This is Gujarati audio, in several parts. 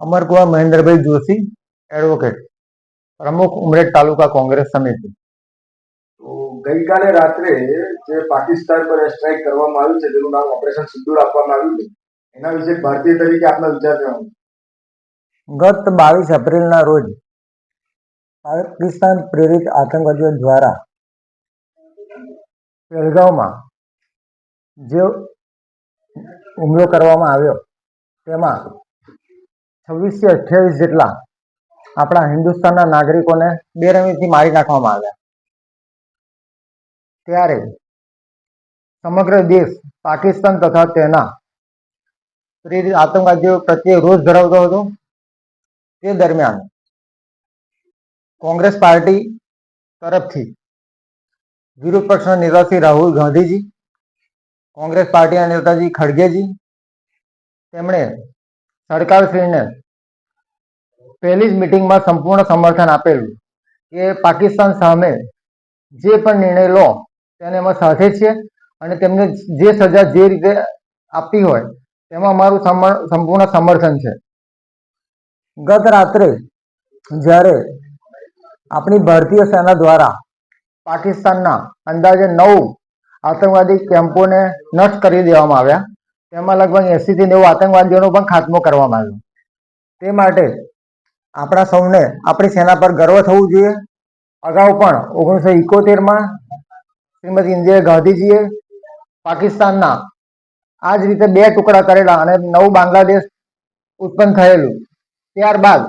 અમરકુમાર મહેન્દ્રભાઈ જોશી એડવોકેટ પ્રમુખ ઉમરેઠ તાલુકા કોંગ્રેસ સમિતિ. તો ગઈકાલે રાત્રે જે પાકિસ્તાન પર સ્ટ્રાઇક કરવામાં આવ્યું છે જેનું નામ ઓપરેશન સિંદૂર આપવામાં આવ્યું છે એના વિશે ભારતીય તરીકે આપના વિચાર જણાવો ગત બાવીસ એપ્રિલના રોજ પાકિસ્તાન પ્રેરિત આતંકવાદીઓ દ્વારા પહેલગાંવમાં જે હુમલો કરવામાં આવ્યો તેમાં છવ્વીસથી અઠ્યાવીસ જેટલા આપણા હિન્દુસ્તાનના નાગરિકોને બેરમીથી મારી નાખવામાં આવ્યા. ત્યારે સમગ્ર દેશ પાકિસ્તાન તથા તેના આતંકવાદીઓ પ્રત્યે રોષ ધરાવતો હતો. તે દરમિયાન કોંગ્રેસ પાર્ટી તરફથી વિરોધ પક્ષના રાહુલ ગાંધીજી, કોંગ્રેસ પાર્ટીના નેતાજી ખડગેજી, તેમણે સરકારશ્રીને પહેલી જ મિટિંગમાં સંપૂર્ણ સમર્થન આપેલું કે પાકિસ્તાન સામે જે પણ નિર્ણય લો, તેને અમે સાથે છીએ અને તેમને જે સજા જે રીતે આપી હોય, તેમાં અમારું સંપૂર્ણ સમર્થન છે. ગત રાત્રે જ્યારે આપણી ભારતીય સેના દ્વારા પાકિસ્તાનના અંદાજે નવ આતંકવાદી કેમ્પોને નષ્ટ કરી દેવામાં આવ્યા તેમાં લગભગ એંસી થી નેવું આતંકવાદીઓનો પણ ખાત્મો કરવામાં આવ્યો. તે માટે આપણા સૌને આપણી સેના પર ગર્વ થવું જોઈએ. અગાઉ પણ ઓગણીસો ઇકોતેરમાં શ્રીમતી ઇન્દિરા ગાંધીજીએ પાકિસ્તાનના આ જ રીતે બે ટુકડા કરેલા અને નવું બાંગ્લાદેશ ઉત્પન્ન થયેલું. ત્યારબાદ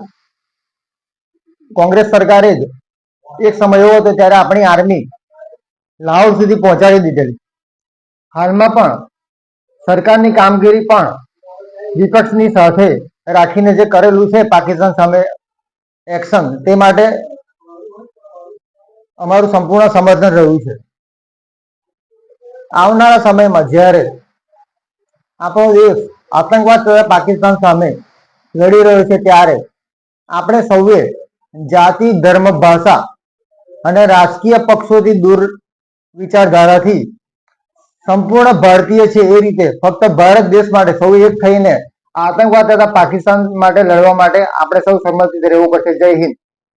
કોંગ્રેસ સરકારે જ એક સમય એવો હતો ત્યારે આપણી આર્મી લાહોર સુધી પહોંચાડી દીધેલી. હાલમાં પણ સરકારની કામગીરી પણ વિપક્ષની સાથે રાખીને જે કરેલું છે પાકિસ્તાન સામે એક્શન, તે માટે અમારું સંપૂર્ણ સમર્થન રહ્યું છે. આવનારા સમયમાં જ્યારે આપણો દેશ આતંકવાદ તથા પાકિસ્તાન સામે લડી રહ્યો છે ત્યારે આપણે સૌએ જાતિ, ધર્મ, ભાષા અને રાજકીય પક્ષોથી દૂર વિચારધારાથી સંપૂર્ણ ભારતીય છે એ રીતે. ફક્ત ભારત દેશ માટે, સૌ એક થઈને આતંકવાદ તથા પાકિસ્તાન માટે લડવા માટે આપણે સૌ સંમતિત રહેવું પડશે. જય હિન્દ.